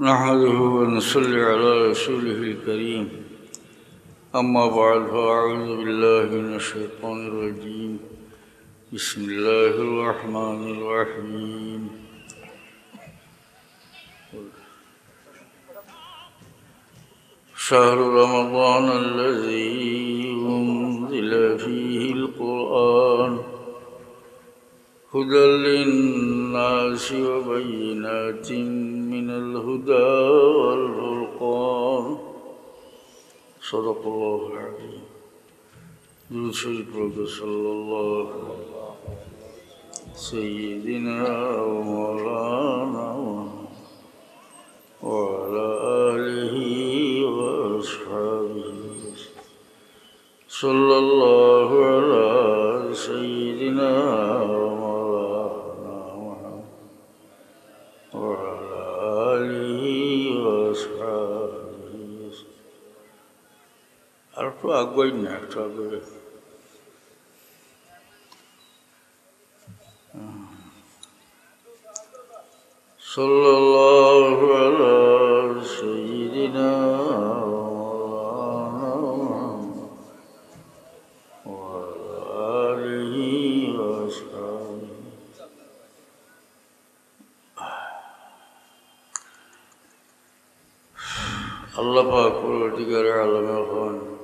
نحمده ونصلي على رسوله الكريم. أما بعد فأعوذ بالله من الشيطان الرجيم. بسم الله الرحمن الرحيم. شهر رمضان الذي أنزل فيه القرآن. هدى للناس وبينات من الهدى والفرقان صدق الله العظيم درود شريف صلى الله سيدنا ومولانا koymuyor tabii. صلى الله على سيدنا وعلى آله وأصحابه الله پاک پروردگار عالم خان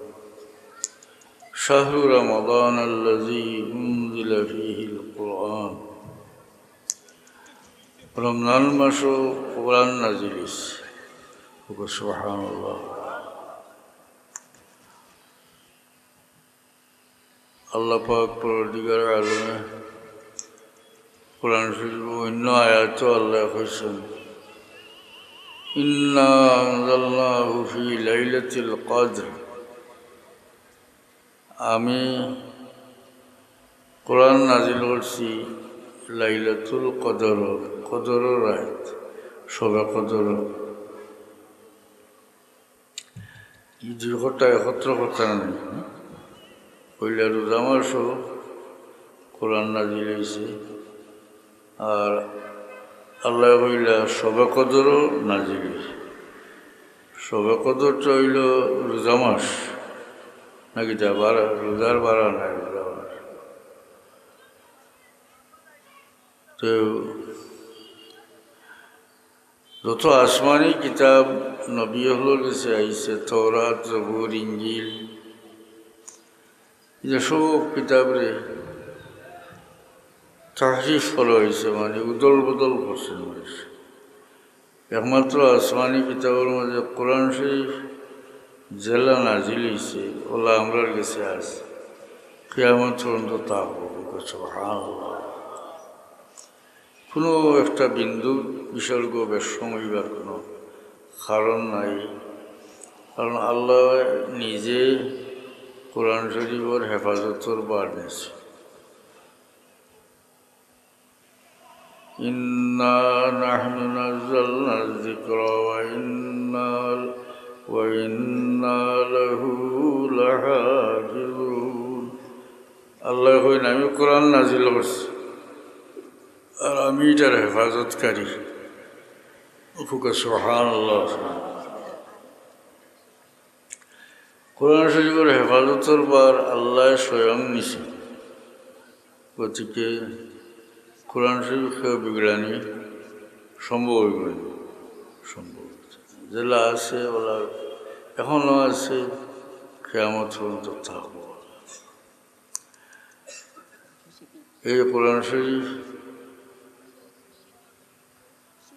শাহরু রমাদান আল্লাজি উনজিল ফিহিল কোরআন রমজান মাসও কোরআন নাজিলিস সুবহান আল্লাহ আল্লাহ পাক পরবর্তীকার আলমে কোরআন শরীফ অন্য আয়াত আল্লাহ হয়েছেন إنا أنزلناه في ليلة القدر আমি কোরআন নাজিল করছি লাইলাতুল কদর কদর রাত সবে কদর। দুই একত্র কথা নেই। পইলা রোজা মাসও কোরআন নাজিল হয়েছে। আর আল্লাহ কইলা সবে কদরও নাজিল হয়েছে। সবে কদরটা হইল রোজা মাস। নাকি তা বারা রোজার বারা নাই রোজা তো, যত আসমানি কিতাব নবী হলোর কাছে আইসে থৌরাত জবুর ইঞ্জিল যে সব কিতাবরে তাহরিফ করা হয়েছে মানে উদল বদল করছেন মানুষ। একমাত্র আসমানি কিতাবের মধ্যে কোরআন শরীফ জেলা নাজিল হয়েছে ওলা আমরার কাছে আছে কেয়ামত পর্যন্ত তা কোনো একটা বিন্দু বিসর্গ বেশম হইবার কোনো কারণ নাই কারণ আল্লাহ নিজে কোরআন শরীফের হেফাজতর বার নিয়েছে إنا نحن نزلنا الذكر وإنا وإنا له لحافظون আল্লাহ কইন আমি কোরআন নাজিল করছি আর আমি এটার হেফাজতকারী ফুকে সোহান আল্লাহ কোরআন শরীফের হেফাজতের বার আল্লাহ স্বয়ং নিছে গতিকে কোরআন শরীফ খেয়ে বিগড়ানি সম্ভব হইব সম্ভব যেগুলো আছে ওরা এখনও আছে কেয়ামত পর্যন্ত থাকব। এই কোরআন শরীফ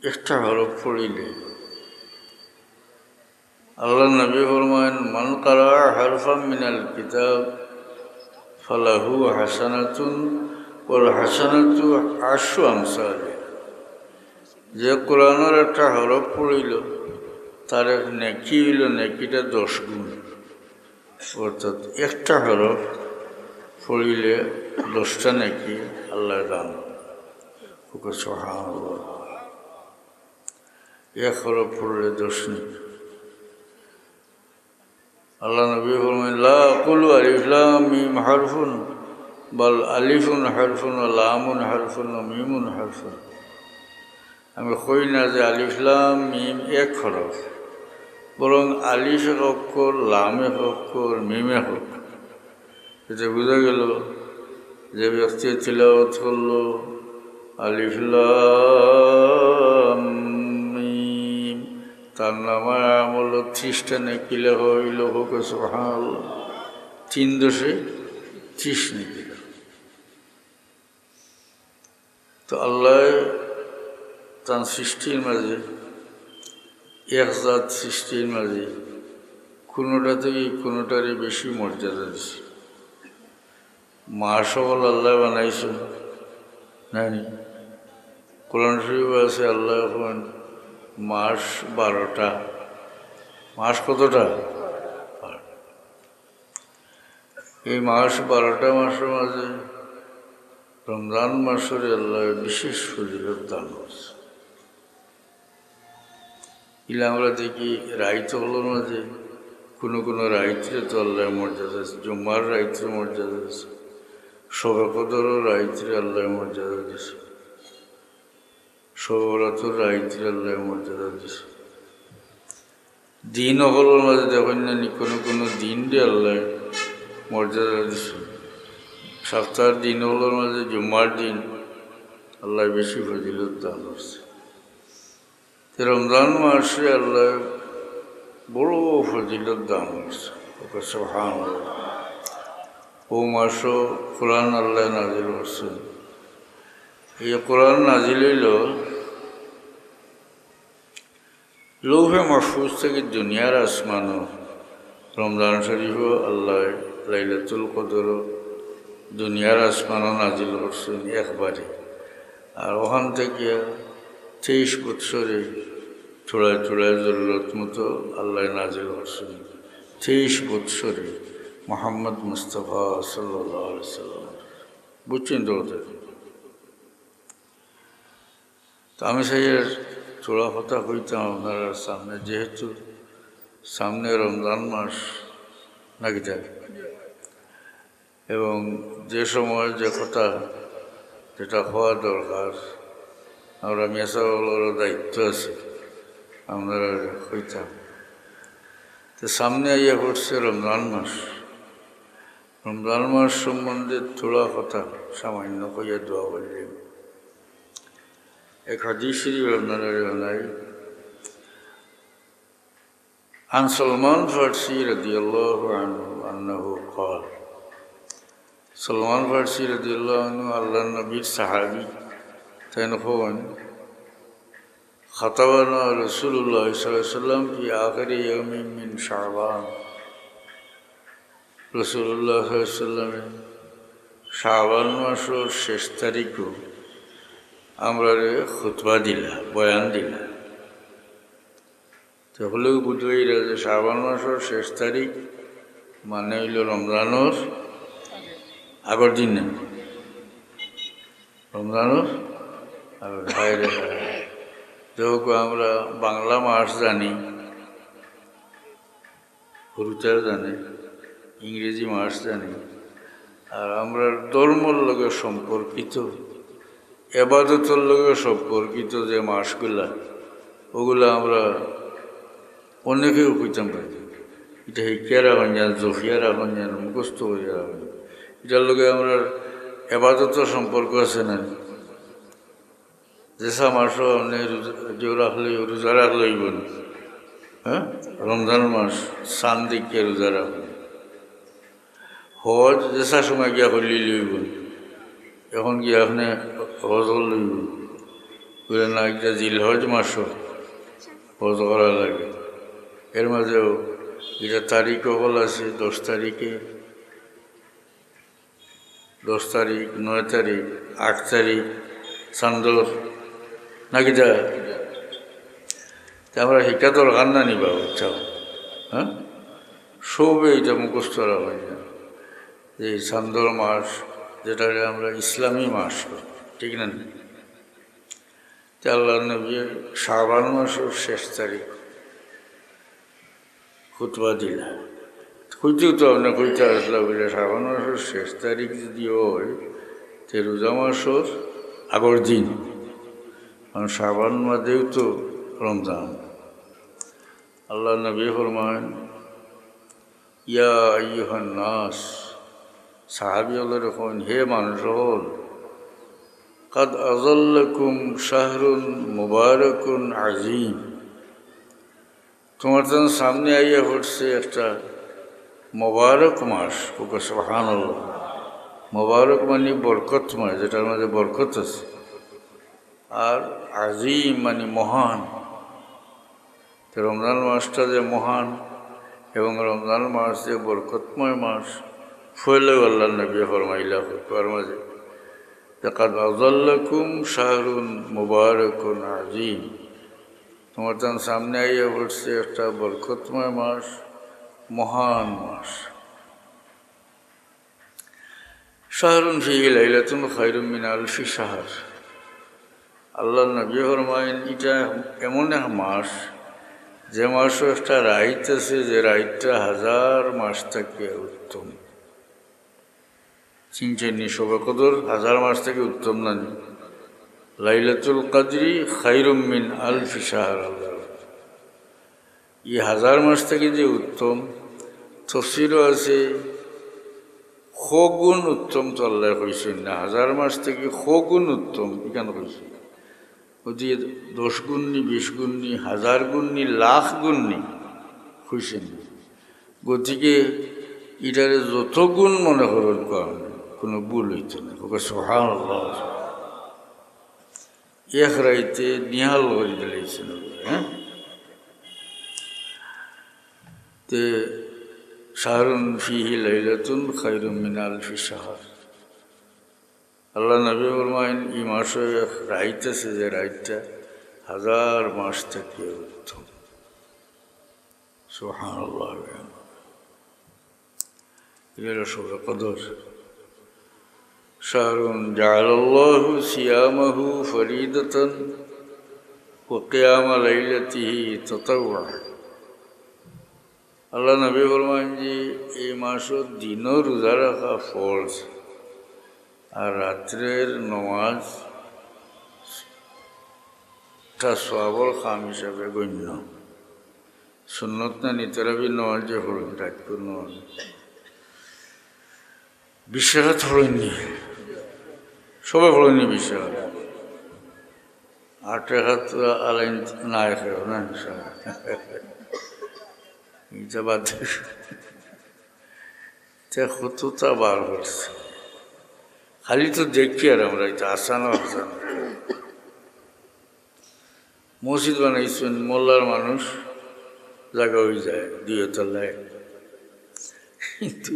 একটা হরফ পড়িলে আল্লাহ নবী ফরমান মান কারা হরফাম মিনাল কিতাব, ফালাহু হাসানাতুন ওর হাসানাতু আশু আমসালে যে কোরআনের একটা হরফ পড়িল তার এক নেকি হইল নেকিটা দশ গুণ। অর্থাৎ একটা হরফ পড়িলে দশটা নেকি আল্লাহ দান। এক হরফ পড়লে দশ নেকি। আল্লাহ নবী ফরমাইন লা কুলু আলিফলাম মিম হারফুন, বল আলিফুন হারফুন লামুন হারফুন মিমুন হারফুন। আমি কই না যে আলিফলাম মিম এক খরচ বরং আলিফ এক অক্ষর লাম এক অক্ষর মিমে অক্ষর এটা বোঝা গেল যে ব্যক্তি তিলাওয়াত করল আলিফলাম তার নামে আমল খ্রিস্টানে কিলে হইল হোক সহাল তিন দশে ত্রিশ নিকিল তো আল্লাহ তার সৃষ্টির মাঝে এক জাত সৃষ্টির মাঝে কোনোটা থেকে কোনোটারই বেশি মর্যাদা দিছে। মা সকল আল্লাহ বানাইছে। জানি কোরআন শরীফ আছে আল্লাহ এখন মাস বারোটা। মাস কতটা? এই মাস বারোটা মাসের মাঝে রমজান মাসের আল্লাহ বিশেষ ফজিলত দান করছে। ইলে আমরা দেখি রাইতগুলোর মাঝে কোনো কোনো রাইত্রে আল্লাহ মর্যাদা আছে জুম্মার রাইত্রে মর্যাদা আছে শবে কদরও আল্লাহ মর্যাদা দিছে সবরাতর রাইত্রে আল্লাহ মর্যাদা দিছে দিন হলোর মাঝে দেখেন না নি কোনো কোনো দিন দিয়ে আল্লাহ মর্যাদা দিছে সপ্তাহের দিন হলোর মাঝে জুম্মার দিন আল্লাহ বেশি ফজিলত দান করছে। রমজান মাসে আল্লাহ বড় ফজিলত দান করছে। ও মাসও কোরআন আল্লাহ নাজিল করছেন। এই কোরআন নাজিল হইল লৌহে মাহফুজ থেকে দুনিয়ার আসমানও। রমজান শরীফও আল্লাহ লাইলাতুল কদরও দুনিয়ার আসমানও নাজিল করছেন একবারে। আর ওখান থেকে তেইশ বৎসরে চূড়ায় চূড়ায় জরুরত মতো আল্লাহ নাজিল করছেন তেইশ বৎসরে মোহাম্মদ মুস্তফা সাল্লাম বুঝছেন তো আমি সেই চূড়া কথা হইতাম আপনার সামনে যেহেতু সামনে রমজান মাস নাকি থাকে এবং যে সময় যে কথা যেটা হওয়া দরকার, আমরা মেসাগুলোরও দায়িত্ব আছে। আমরা হইতাম তো সামনে আইয়া পড়ছে রমজান মাস রমজান মাস সম্বন্ধে থোড়া কথা সামান্য কইয়া দোয়া বললেন এক হাদিস শরীফ আপনারা নাই عن سلمان فارسي رضي الله عنه أنه قال سلمان فارسي رضي الله عنه الله النبي الصحابي تنخون খতাবানা রসুল্লাহ সাল্লাম কি আখরি ইমিন শাহবান রসুল্লাহ সাল্লামে শাহবান মাসের শেষ তারিখও আমরা খুতবা দিলা, বয়ান দিলা। তাহলে বুঝবাইরা যে শ্রাবণ মাসের শেষ তারিখ মানে হইল রমজানোর আগের দিন। না রমজানোর আগের ভাইরে যেহেতু আমরা বাংলা মাস জানি হরুচার জানে, ইংরেজি মাস জানি, আর আমরা ধর্মর লগে সম্পর্কিত, এবাদতর লগে সম্পর্কিত যে মাসগুলা ওগুলা আমরা অনেকেও কইতাম পারি এটা হিকিয়ারা হন যান জফিয়ারা হন যান মুখস্থ হইয়া হন এটার লগে আমরা এবাদতের সম্পর্ক আছে না? যেসা মাসও আপনি জো রাখলে রোজা রাখলেই বল হ্যাঁ রমজান মাস সান দিকে রোজা রাখলে হজ যেসা সময় গিয়া হলি লইব এখন গিয়া আপনি হজ লইব বলে না একটা জিল হজ মাসও হজ করা লাগে এর মাঝেও এটা তারিখ হল আছে দশ তারিখে। দশ তারিখ, নয় তারিখ, আট তারিখ চান্দর নাকি যা আমরা শিক্ষা দরকার না নিবা হ্যাঁ? সবে এটা মুখস্থ হয় না। যে চান্দর মাস, যেটাকে আমরা ইসলামী মাস ঠিক না? আল্লাহ নবীর শাবান মাসের শেষ তারিখ, খুতবা দিলা। কইতেও তো আপনার কইতে আসলা বলে শ্রাবণ মাসের শেষ তারিখ যদি হয় তে রোজা মাসের আগর দিন। কারণ শ্রাবণ মাসেও তো রমজান। আল্লাহ নবী ফরমান ইয়া ইয়ুহান নাস সাহাবি রকম, হে মানুষ হল কাদ আজল্লাকুম শাহরুন মুবারকুন আজিম তোমার তখন সামনে আইয়া পড়ছে একটা মোবারক মাস, ওকে সোহান মোবারক মানে বরকতময়, যেটার মধ্যে বরকত আছে। আর আজিম মানে মহান। তো রমজান মাসটা যে মহান এবং রমজান মাস যে বরকতময় মাস ফয়লেও আল্লাহ নবী ফরমাইলা হুকার মাঝে। দেখাত আজল্লাকুম শাহরুন মুবারকুন আজিম। তোমার তখন সামনে আইয়া পড়ছে একটা বরকতময় মাস, মহান মাস। শাহরুন ফি লাইলাতুন খায়রুম মিন আলফি শাহর। আল্লাহ নবী ফরমাইন এটা এমন এক মাস, যে মাসও একটা রাইত আছে, যে রাইতটা হাজার মাস থেকে উত্তম। শোভা কদর হাজার মাস থেকে উত্তম না লাইলাতুল কাদরি খাইরুম মিন আলফি শাহর আল্লাহ। এই হাজার মাস থেকে যে উত্তম তফসিরও আছে গুণ উত্তম তো আল্লাহ কইছেন না, হাজার মাস থেকে গুণ উত্তম, এখানে কইছে ওদিকে দশ গুণনি বিশ গুণনি হাজার গুণনি লাখ গুণনি কইছেন গতিকে এটারে যত গুণ মনে করার কারণে কোনো ভুল হইত না ওকে সোহান এক রাইতে নিহাল করে দিলেছেন হ্যাঁ? তে শাহরুন ফিহি লাইলাতুন খাইরুম মিনাল ফি শাহর আল্লাহ নবী ফরমাইন এই মাসে এক রাইত আছে যে রাইতটা হাজার মাস থেকে উত্তম সোহান আল্লাহ এটা সব কদর شهر جعل الله صيامه فريدة وقيام ليلته تطوعا আল্লাহ নবী ফরমান যে এই মাসত দিনও রোজা রাখা ফরজ আর রাত্রের নমাজ তা সবর খাম হিসাবে গণ্য। সুন্নত না নিতরাবি নমাজ যে হলেন রাখব নমাজ। বিশ্বাস হলেননি সবাই হলেননি বিশ্বাস আট হাত আলাইন না খেয়ে না এটা বাদ কতটা বার করছে। খালি তো দেখি আর আমরা এটা আসানো আসানো। মসজিদ বানাইছেন, মোল্লার মানুষ, জায়গা হয়ে যায়, দুই তলায়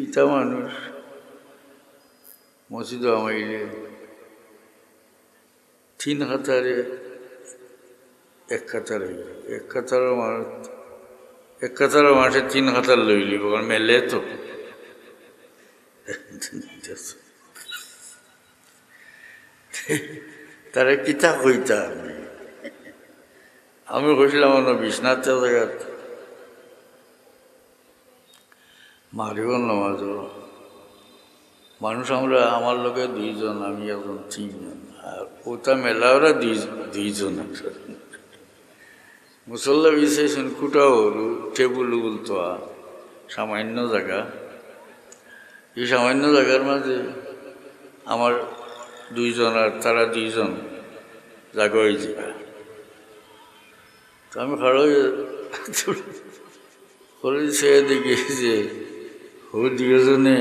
এটা মানুষ মসজিদ আমাইলে। তিন হাতারে এক কাতারে এক কাতারও মানুষ এক কাতারও মানুষের তিন হাতার লইলি কারণ মেলে তো। তারা কিতা কইতা আমি? আমি কইছিলাম আমার বিশ্বনাথ জায়গাত। মারিব নামাজ মানুষ আমরা, আমার লোকে দুইজন, আমি এখন তিনজন। আর ওটা মেলা, ওরা দুই, দুইজন মুসল্লা বিশেষণ খুঁটা হলু টেবুল উবুল তোয়া, সামান্য জায়গা। এই সামান্য জায়গার মাঝে আমার দুইজন আর তারা দুইজন জাগা যাবে তো আমি খাড়ো সে দেখি যে, হো দুজনে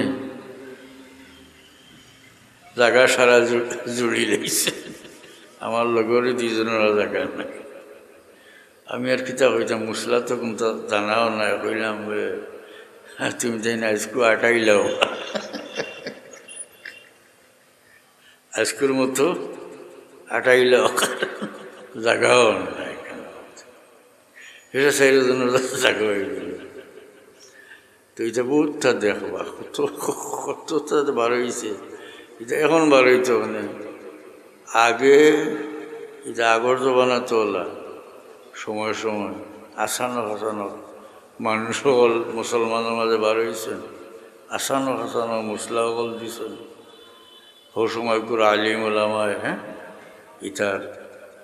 জাগা সারা জুড়ি লেগেছে আমার লগরে দুইজনের জাগা নাই। আমি আর কিতা কইতাম মুসলা তো কিন্তু জানাও নাই কইলাম তুমি তাই না আজকু আটাইলাও আজকুর মতো আটাইলাও জাগাও নাই এটা সাইডের জন্য জাগা তো এটা বহুতটা দেখবা, কত কতটা বার হয়েছে এটা এখন বার হইতো মানে আগে, এটা আগর জবানা তোলা সময় সময় আসানো হাসানো মানুষ সকল মুসলমানের মাঝে বার হয়েছেন আসানো হাসানো মশলা সকল দিছেন। সৌ সময় করে আলিম ওলামায় হ্যাঁ? ইটার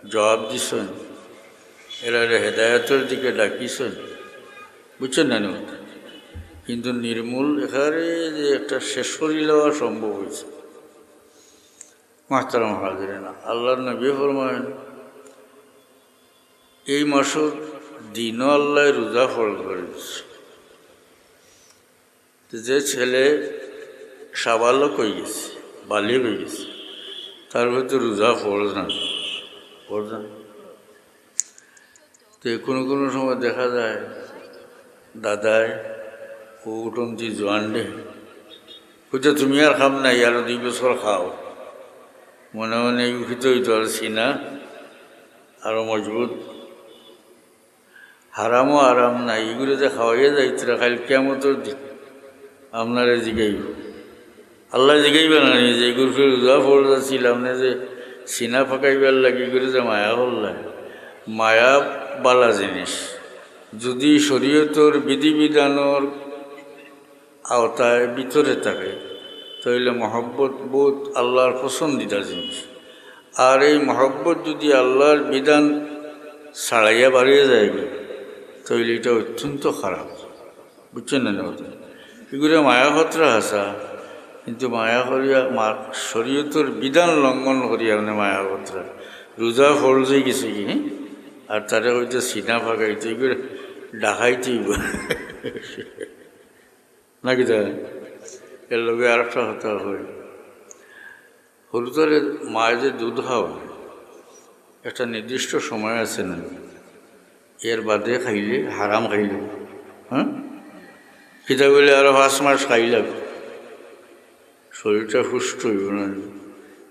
জবাব দিছেন। এরা হেদায়তের দিকে ডাকিছেন। বুঝছেন না? কিন্তু নির্মূল এখানে যে একটা শেষ করি লওয়া সম্ভব হয়েছে। মাস্টারাম হাজিরে না আল্লাহ নবী ফরমায়েন, এই মাসের দিন আল্লাহ রোজা ফল করে দিচ্ছে যে ছেলে সাবালক হয়ে গেছে বালিক হয়ে গেছে তার ভিতরে রোজা ফরজ না ফরজ না তো কোনো কোনো সময় দেখা যায় দাদায় ও উঠন্তি জোয়ান দে বুঝছ তুমি আর খাম নাই আরও দুই বছর খাও মনে মনে উঠিত হইতো আর সিনা আরও মজবুত হারামও আরাম নাই এগুলো যে খাওয়াইয়া যাইতরা খালি কেমতর দিন আপনারে জিগাইব আল্লাহ জিগাইবে না যে এগুলো ফের উজা ফোড়া ছিলাম না যে সিনা ফাঁকাইবার লাগে এগুলো যে মায়া হল্লায় মায়া বালা জিনিস। যদি শরীয়তর বিধিবিধানের আওতায় ভিতরে থাকে তাহলে মহব্বত বোধ আল্লাহর পছন্দিতা জিনিস। আর এই মহব্বত যদি আল্লাহর বিধান ছাড়াইয়া বাড়িয়ে যায় তাহলে এটা অত্যন্ত খারাপ। বুঝছেন না এগুলো মায়া হত্রা হাসা কিন্তু মায়া করিয়া মা শরীয়তর বিধান লঙ্ঘন করিয়া মানে মায়া রোজা ফরজে গেছে কি? আর তারা হয়তো সিনা ফাঁকাইতে এগুলো ডাকাইতেই নাকি তা এর লগে আর একটা হতা হয়। হলুদারে মায়ের যে দুধ খাওয়া একটা নির্দিষ্ট সময় আছে না? এর বাদে খাইলে হারাম খাইলে। হ্যাঁ খিদা বলে আরও পাঁচ মাস খাইলাম শরীরটা সুস্থ হইব না।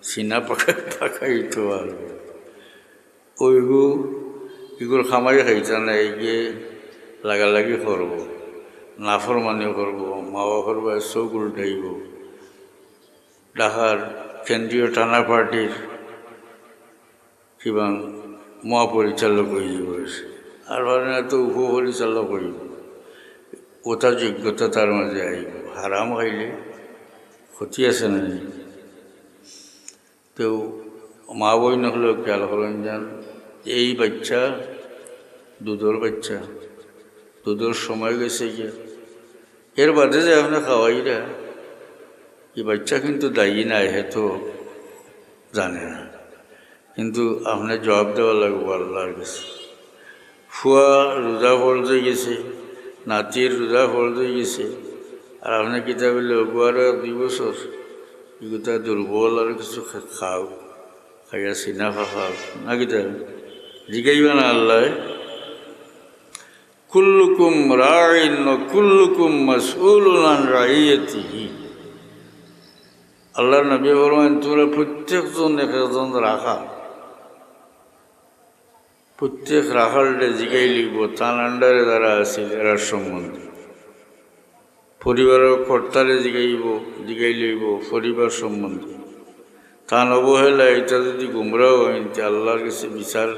সিনা পাকাই পাকাই তো আর ওইগু এগুলো খামারি খাইতা না, এই গিয়ে লাগালাগি করব। নাফরমানি করব, মাওয়া করব চৌক উল্টাইব। ঢাকার কেন্দ্রীয় টানা পার্টির কিবা মহাপরিচালক হয়ে যাব আর মানে তো উপপরিচালক হইব। ওটা যোগ্যতা তার মাঝে আইব। হারাম খাইলে ক্ষতি আছে না। তো মা বই নহলেও খেয়াল করেন যান এই বাচ্চা দুধর বাচ্চা দুধর সময় গেছে গিয়ে এর বাদে যে আপনার খাওয়াইরা এই বাচ্চা কিন্তু দায়ী নাই হেতো জানে না। কিন্তু আপনার জবাব দেওয়া লাগবো আল্লাহর কাছে। ফুয়া রোজা ফরজে গেছে নাতির রোজা ফরজে গেছে। আর আপনার কিতাবে লগুয়ার দুই বছর এগুলো দুর্বল আর কিছু খাও, খাইয়া সিনা খাও না কিতাব জিগাইবা না আল্লাহ। কুল্লুকুম রাইন কুল্লুকুম মাসউলুন রাইয়াতিহি আল্লাহ নবী বলবেন তোমরা প্রত্যেকজন এক একজন রাখা প্রত্যেক রাখালটা জিগাই লিখব তার আন্ডারে যারা আছিল এরার সম্বন্ধে। পরিবারের কর্তারে জিগাইব, জিগাই লইব পরিবার সম্বন্ধে। তান অবহেলা এটা যদি গুমরাও হয় আল্লাহর কাছে বিচার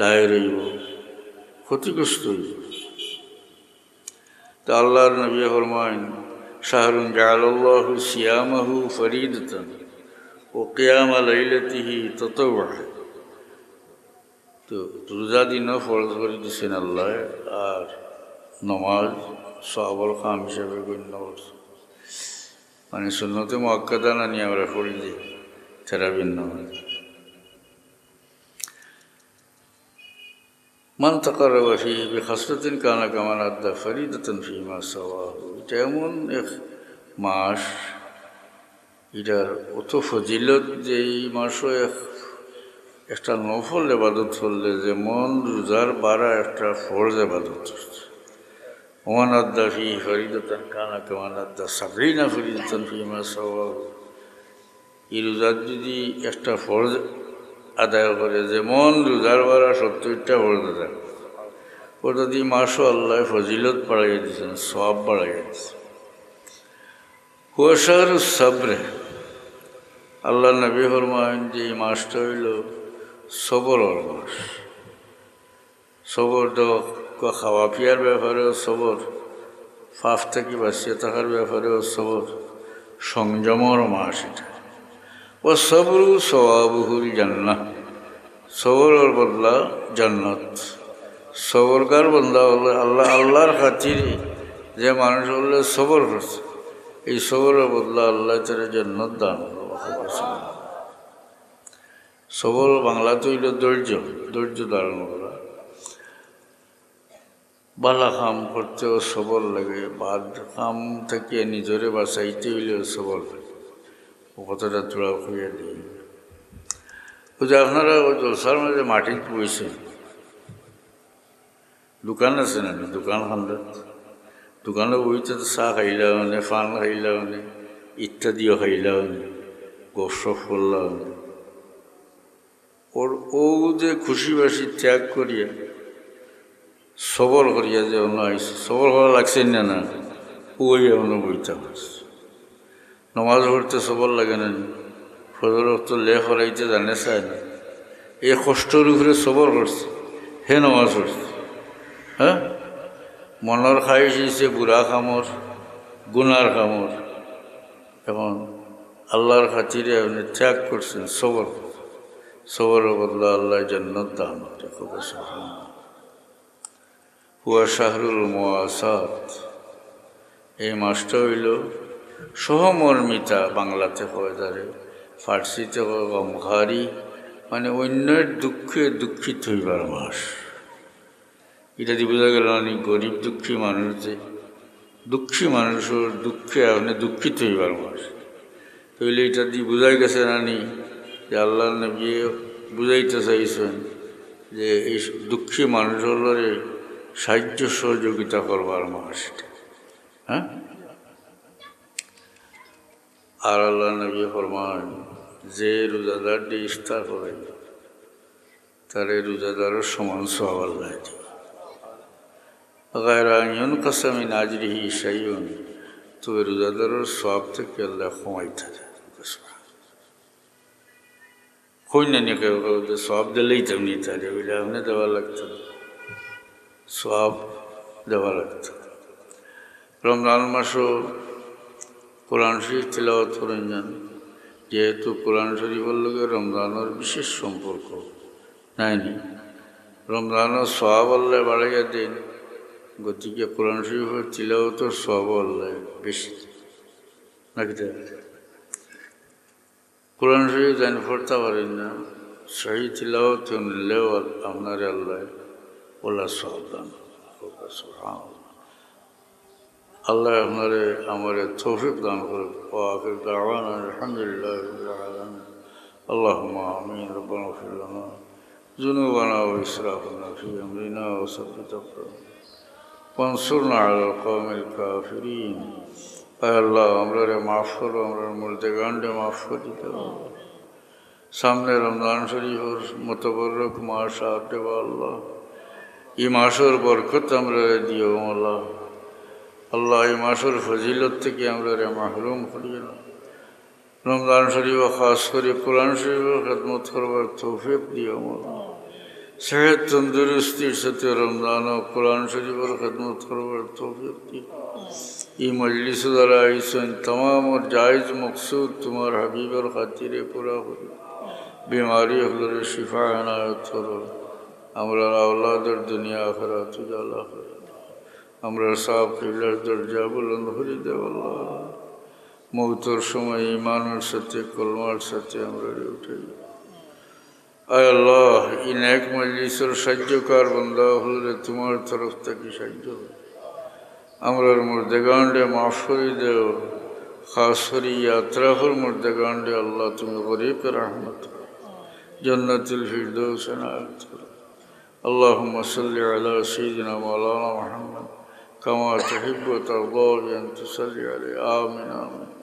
দায়ের হইব ক্ষতিগ্রস্ত হইব। তা আল্লাহর নবী ফরমাইন শাহরুন জালাল্লাহু সিয়ামাহু ফরিদতান ও কিয়ামা লাইলাতিহি ততবা তো রোজা দিনও ফরজ করে দিচ্ছেন আল্লাহ, আর নমাজ সবল খাম হিসাবে গণ্য করছে। মানে শূন্যতে মক্কাদা না নিয়ে আমরা পড়ি দিই থেরাবিন নামাজ মান তাকারবা ফি বিখাসরাতিন কানা কামান আদা ফরিদাতান ফি মা সাওয়াহু। এটা এমন এক মাস, এটার অত ফজিলত যে এই মাসও এক, একটা নফল এবাদত হলে যেমন রোজার বারা একটা ফরজ এবাদত ওমান আদা ফি ফরিদাতান কানা কামান আদা সাবরিনা ফরিদাতান ফি মা সাওয়াহু। এই রোজার যদি একটা ফরজ আদায় করে যেমন রোজার বারা সত্তরটা ফরজ আদায় ওটা দিয়ে মাসও আল্লাহ ফজিলত বাড়াইয়া দিয়েছেন সব বাড়াইয়া দিয়েছেন। কুয়াশার সাবরে, আল্লাহ নবী ফরমায়ন যে এই মাসটা হইল সবরের মাস। সবর তো খাওয়া, পিয়ার ব্যাপারেও সবর ফাফ থেকে বাঁচিয়ে থাকার ব্যাপারেও সবর, সংযমর মাস এটা। ও সবরু সবাবহুল জান্না সবরের বদলা জান্নাত। সবরকার বন্দা হলে আল্লাহ, আল্লাহর খাতিরে যে মানুষ হলে সবর করছে। এই সবরের বদলা আল্লাহ তারা জান্নাত দান সবর বাংলাতে হইল ধৈর্য ধৈর্য ধারণ করা। বালা কাম করতেও সবল লাগে বাদ কাম থেকে নিজরে বাঁচাইতে হইলেও সবল লাগে। ও কথাটা তোরা খুঁজে দিই ওই যে আপনারা ওই জলসার মাঝে মাটির বইছেন দোকান আছে না দোকান খান্দাত দোকানে বইতে তো চাহ খাইলা মানে ফান খাইলা মানে ইত্যাদিও খাইলা মানে গসপ করলা মানে ওর ও যে খুশি বাসি ত্যাগ করিয়া সবর করিয়া যে অন্য আইসে সবর হওয়া লাগছে না না। ওই অন্য বইতে পারছে নমাজ পড়তে সবর লাগে না। ফজর তো লে হরাইতে জানে চায় না। এই কষ্টর উপরে সবর করছে। হে নমাজ পড়ছে। হ্যাঁ? মনের খাইশ হয়েছে বুড়া খামর, গুনার খামর। এখন আল্লাহর খাতিরে আপনি ত্যাগ করছেন সবর সবর বদলা আল্লাহ জান্নাত দান হুয়া শাহরুল মোয়াসাত এই মাসটা হইল সহমর্মিতা বাংলাতে হয় তারে ফার্সিতে হয় মানে অন্যের দুঃখে দুঃখিত হইবার মাস। এটা দিয়ে বোঝা গেল অনেক গরিব দুঃখী মানুষ যে, দুঃখী মানুষের দুঃখে আপনি দুঃখিত হইবার মাস। তাইলে এটা দিয়ে বোঝাই গেছে নানি যে আল্লাহ নবী বুঝাইতে চাইছেন যে এই দুঃখী মানুষগুলোরে সাহায্য সহযোগিতা করবার মাস হ্যাঁ? আর আল্লাহ নবী ফরমান, যে রোজাদার দিয়ে ইস্তার করে, তারে রোজাদারের সমান সব আল্লাহ গায়রায়ন কাসামি নাজরিহি সাইয়ন তবে রোজাদারের সব থেকে আল্লাহ ক্ষমাই থাকে। কই না নিয়ে সব দিলেই তেমনি তারে, ওইটা আপনি দেওয়া লাগতো সব দেওয়া লাগতো রমজান মাসও কোরআন শরীফ তিলাওয়াত করেন যান যেহেতু কোরআন শরীফের লোকের রমজানের বিশেষ সম্পর্ক নাইনি রমজানের সব আল্লাহ বাড়াইয়া দিন। গতিকে কোরআন শরীফের তিলাওয়াতের সব আল্লাহ বেশি। নাকি কোরআন শরীফ জানি পড়তে পারেন না সহি তিলাওয়াত নিলেও আপনার আল্লাহ سبحان اللہ ہمارے توفیق دان دعوانا رب اللهم ربنا اغفر لنا۔ ذنوبنا في وثبت وانصرنا على القوم الكافرين اے اللہ معاف کرو معاف کر سامنے رمضان شریف اور متبرک معاش اللہ এই মাসর বরকত আমরা দিও আল্লাহ আল্লাহ এই মাসর ফজিলত থেকে আমরা রে মাহরুম করিও না রমজান শরীফ খাস করে কোরআন শরীফ খেদমত করবার তৌফিক দিও আল্লাহ সেহেদ তন্দুরুস্তির সাথে রমজান ও কোরআন শরীফের খেদমত করবার তৌফিক দিও। এই মজলিস দ্বারা আইসেন, তমাম ওর জায়জ মকসুদ তোমার হাবিবর খাতিরে পুরা হল বিমারি হলরে শিফা এনায়ত হল আমরা আওলাদের দুনিয়া উজালা করে আমরা সাপ কিবলার দরজা বুলন্দ হরি দেওয়াল্লাহ মৌতর সময় ইমানের সাথে, কলমার সাথে আমরা উঠে আয় আল্লাহ ইন এক মজলিসের সাহায্যকার বন্ধা হলে তোমার তরফ থেকে সাহায্য আমরার মুর্দেগান্ডে মাফ করে দেও খাস করি ইয়াত্রাফর মুর্দেগান্ডে আল্লাহ তুমি গরিব রহমত জন্নতুল ফিরদৌস নায়ত করো। اللهم صل على سيدنا مولانا محمد كما تحب وترضى بأن تصلي عليه. آمين آمين.